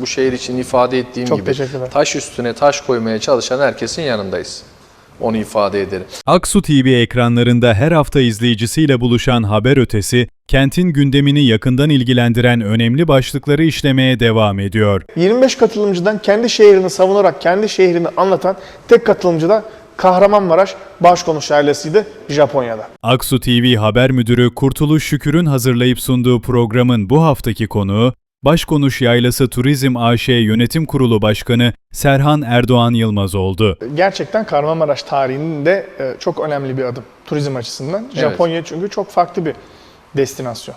bu şehir için ifade ettiğim Çok gibi taş üstüne taş koymaya çalışan herkesin yanındayız. Onu ifade ederim. Aksu TV ekranlarında her hafta izleyicisiyle buluşan haber ötesi, kentin gündemini yakından ilgilendiren önemli başlıkları işlemeye devam ediyor. 25 katılımcıdan kendi şehrini savunarak kendi şehrini anlatan tek katılımcı da Kahramanmaraş Başkonuş ailesiydi Japonya'da. Aksu TV Haber Müdürü Kurtuluş Şükür'ün hazırlayıp sunduğu programın bu haftaki konuğu, Başkonuş Yaylası Turizm AŞ Yönetim Kurulu Başkanı Serhan Erdoğan Yılmaz oldu. Gerçekten Kahramanmaraş tarihinde e, çok önemli bir adım turizm açısından. Japonya çünkü çok farklı bir destinasyon.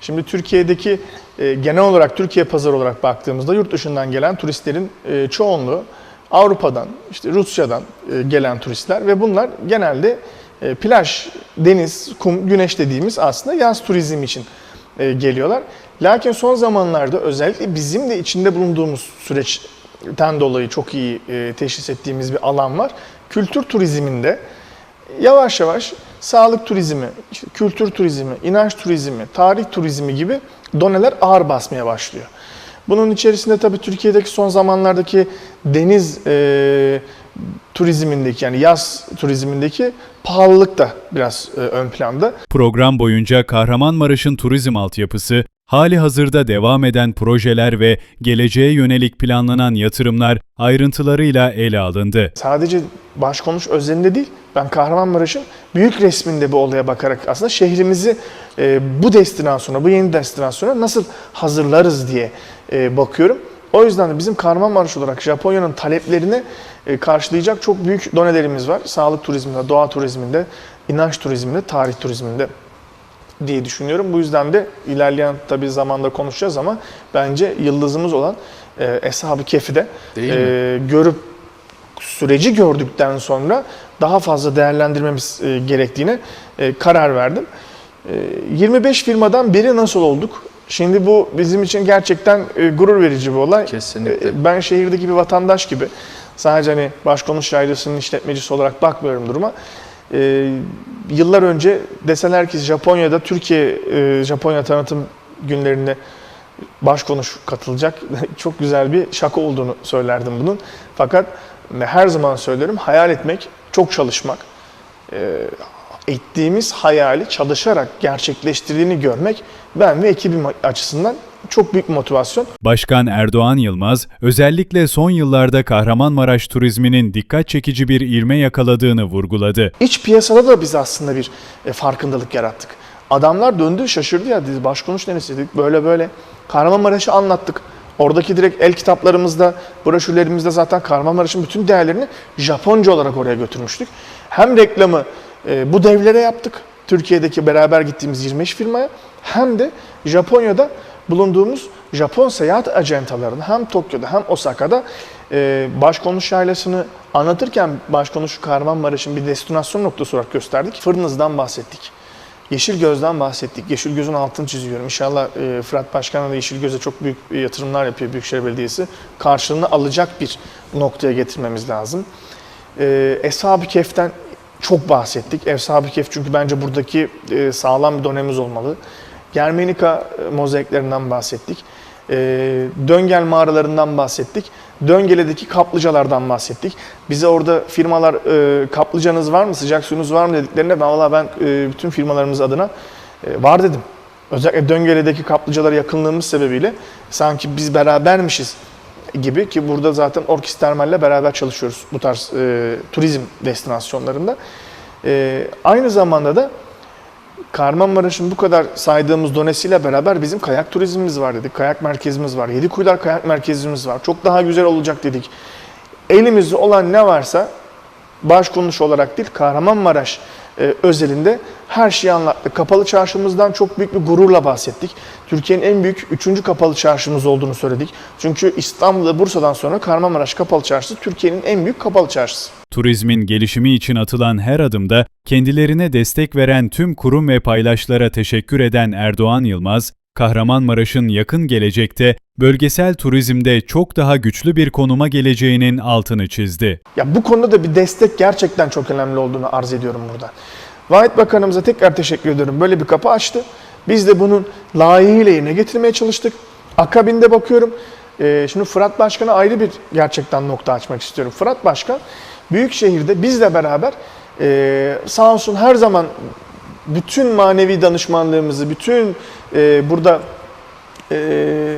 Şimdi Türkiye'deki e, genel olarak Türkiye pazarı olarak baktığımızda yurt dışından gelen turistlerin e, çoğunluğu Avrupa'dan, işte Rusya'dan gelen turistler ve bunlar genelde plaj, deniz, kum, güneş dediğimiz aslında yaz turizmi için e, geliyorlar. Lakin son zamanlarda özellikle bizim de içinde bulunduğumuz süreçten dolayı çok iyi e, teşhis ettiğimiz bir alan var. Kültür turizminde yavaş yavaş sağlık turizmi, kültür turizmi, inanç turizmi, tarih turizmi gibi doneler ağır basmaya başlıyor. Bunun içerisinde tabii Türkiye'deki son zamanlardaki deniz e, turizmindeki yani yaz turizmindeki pahalılık da biraz e, ön planda. Program boyunca Kahramanmaraş'ın turizm altyapısı, hali hazırda devam eden projeler ve geleceğe yönelik planlanan yatırımlar ayrıntılarıyla ele alındı. Sadece başkonuş özelinde değil, ben Kahramanmaraş'ın büyük resminde bu olaya bakarak aslında şehrimizi e, bu destinasyona, bu yeni destinasyona nasıl hazırlarız diye e, bakıyorum. O yüzden de bizim Kahramanmaraş olarak Japonya'nın taleplerini karşılayacak çok büyük donelerimiz var. Sağlık turizminde, doğa turizminde, inanç turizminde, tarih turizminde diye düşünüyorum. Bu yüzden de ilerleyen tabii zamanda konuşacağız ama bence yıldızımız olan e, Eshab-ı Değil e, görüp süreci gördükten sonra daha fazla değerlendirmemiz e, gerektiğine e, karar verdim. E, 25 firmadan biri nasıl olduk? Şimdi bu bizim için gerçekten e, gurur verici bir olay. Kesinlikle. E, ben şehirdeki bir vatandaş gibi sadece hani başkonuş yaylasının işletmecisi olarak bakmıyorum duruma. E, yıllar önce deseler ki Japonya'da Türkiye e, Japonya tanıtım günlerine başkonuş katılacak. Çok güzel bir şaka olduğunu söylerdim bunun. Fakat her zaman söylerim hayal etmek, çok çalışmak, e, ettiğimiz hayali çalışarak gerçekleştirdiğini görmek ben ve ekibim açısından çok büyük motivasyon. Başkan Erdoğan Yılmaz, özellikle son yıllarda Kahramanmaraş turizminin dikkat çekici bir ivme yakaladığını vurguladı. İç piyasada da biz aslında bir e, farkındalık yarattık. Adamlar döndü şaşırdı ya dedi başkonuş neresi dedik böyle böyle. Kahramanmaraş'ı anlattık. Oradaki direkt el kitaplarımızda, broşürlerimizde zaten Kahramanmaraş'ın bütün değerlerini Japonca olarak oraya götürmüştük. Hem reklamı e, bu devlere yaptık. Türkiye'deki beraber gittiğimiz 25 firmaya hem de Japonya'da bulunduğumuz Japon seyahat acentalarını hem Tokyo'da hem Osaka'da e, başkonuş ailesini anlatırken başkonuş Kahramanmaraş'ın bir destinasyon noktası olarak gösterdik. Fırnız'dan bahsettik. Yeşilgöz'den bahsettik. Yeşilgöz'ün altını çiziyorum. İnşallah e, Fırat Başkan da Yeşilgöz'e çok büyük yatırımlar yapıyor Büyükşehir Belediyesi. Karşılığını alacak bir noktaya getirmemiz lazım. E, Eshab-ı Kehf'ten çok bahsettik. Eshab-ı Kehf çünkü bence buradaki e, sağlam bir dönemimiz olmalı. Germenika e, mozaiklerinden bahsettik. E, Döngel mağaralarından bahsettik. Döngele'deki kaplıcalardan bahsettik. Bize orada firmalar kaplıcanız var mı, sıcak suyunuz var mı dediklerinde ben valla ben bütün firmalarımız adına var dedim. Özellikle Döngele'deki kaplıcalara yakınlığımız sebebiyle sanki biz berabermişiz gibi ki burada zaten Orkis Termal'le beraber çalışıyoruz bu tarz e, turizm destinasyonlarında. E, aynı zamanda da Kahramanmaraş'ın bu kadar saydığımız donesiyle beraber bizim kayak turizmimiz var dedik. Kayak merkezimiz var. Yedikuyular kayak merkezimiz var. Çok daha güzel olacak dedik. Elimizde olan ne varsa başkonuş olarak değil Kahramanmaraş e, özelinde her şeyi anlattık. Kapalı çarşımızdan çok büyük bir gururla bahsettik. Türkiye'nin en büyük üçüncü kapalı çarşımız olduğunu söyledik. Çünkü İstanbul ve Bursa'dan sonra Kahramanmaraş Kapalı Çarşısı Türkiye'nin en büyük kapalı çarşısı. Turizmin gelişimi için atılan her adımda kendilerine destek veren tüm kurum ve paydaşlara teşekkür eden Erdoğan Yılmaz, Kahramanmaraş'ın yakın gelecekte bölgesel turizmde çok daha güçlü bir konuma geleceğinin altını çizdi. Ya bu konuda da bir destek gerçekten çok önemli olduğunu arz ediyorum burada. Vahit Bakanımıza tekrar teşekkür ediyorum. Böyle bir kapı açtı. Biz de bunun layığıyla yerine getirmeye çalıştık. Akabinde bakıyorum e, şimdi Fırat Başkan'a ayrı bir gerçekten nokta açmak istiyorum. Fırat Başkan büyük şehirde bizle beraber e, sağ olsun her zaman bütün manevi danışmanlığımızı, bütün e, burada e,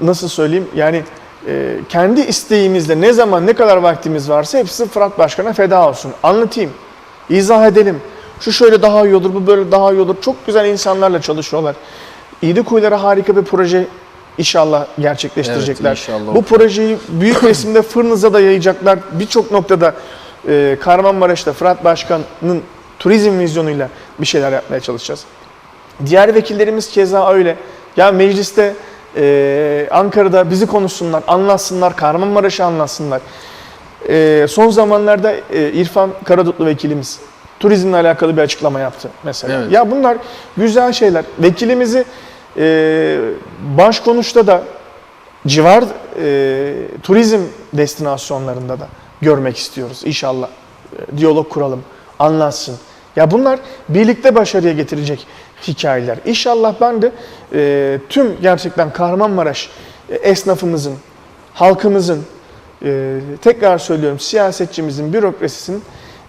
nasıl söyleyeyim yani e, kendi isteğimizle ne zaman ne kadar vaktimiz varsa hepsi Fırat Başkan'a feda olsun. Anlatayım, izah edelim. Şu şöyle daha iyi olur, bu böyle daha iyi olur. Çok güzel insanlarla çalışıyorlar. İyili Kuyulara harika bir proje inşallah gerçekleştirecekler. Evet, inşallah. Bu projeyi büyük resimde Fırnız'a da yayacaklar. Birçok noktada e, Kahramanmaraş'ta Fırat Başkan'ın turizm vizyonuyla bir şeyler yapmaya çalışacağız. Diğer vekillerimiz keza öyle. Ya mecliste e, Ankara'da bizi konuşsunlar, anlatsınlar, Kahramanmaraş'ı anlatsınlar. E, son zamanlarda e, İrfan Karadutlu vekilimiz turizmle alakalı bir açıklama yaptı mesela. Evet. Ya bunlar güzel şeyler. Vekilimizi e, başkonuşta da civar e, turizm destinasyonlarında da görmek istiyoruz. İnşallah e, diyalog kuralım, anlatsın. Ya bunlar birlikte başarıya getirecek hikayeler. İnşallah ben de e, tüm gerçekten Kahramanmaraş e, esnafımızın, halkımızın, e, tekrar söylüyorum siyasetçimizin, bürokrasisinin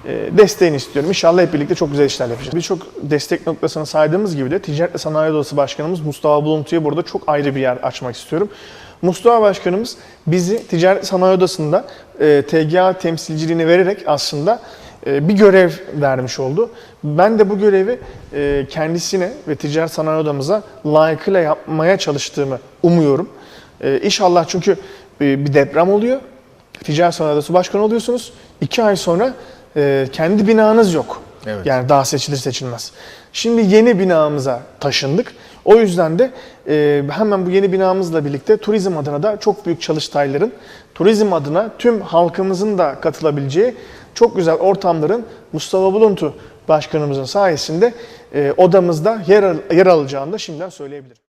e, desteğini istiyorum. İnşallah hep birlikte çok güzel işler yapacağız. Birçok destek noktasını saydığımız gibi de Ticaret ve Sanayi Odası Başkanımız Mustafa Buluntu'ya burada çok ayrı bir yer açmak istiyorum. Mustafa Başkanımız bizi Ticaret Sanayi Odası'nda e, TGA temsilciliğini vererek aslında bir görev vermiş oldu. Ben de bu görevi e, kendisine ve Ticaret Sanayi Odamıza layıkıyla yapmaya çalıştığımı umuyorum. E, İnşallah çünkü e, bir deprem oluyor. Ticaret Sanayi Odası Başkanı oluyorsunuz. İki ay sonra e, kendi binanız yok. Evet. Yani daha seçilir seçilmez. Şimdi yeni binamıza taşındık. O yüzden de e, hemen bu yeni binamızla birlikte turizm adına da çok büyük çalıştayların, turizm adına tüm halkımızın da katılabileceği çok güzel ortamların Mustafa Buluntu Başkanımızın sayesinde e, odamızda yer, yer alacağını da şimdiden söyleyebilirim.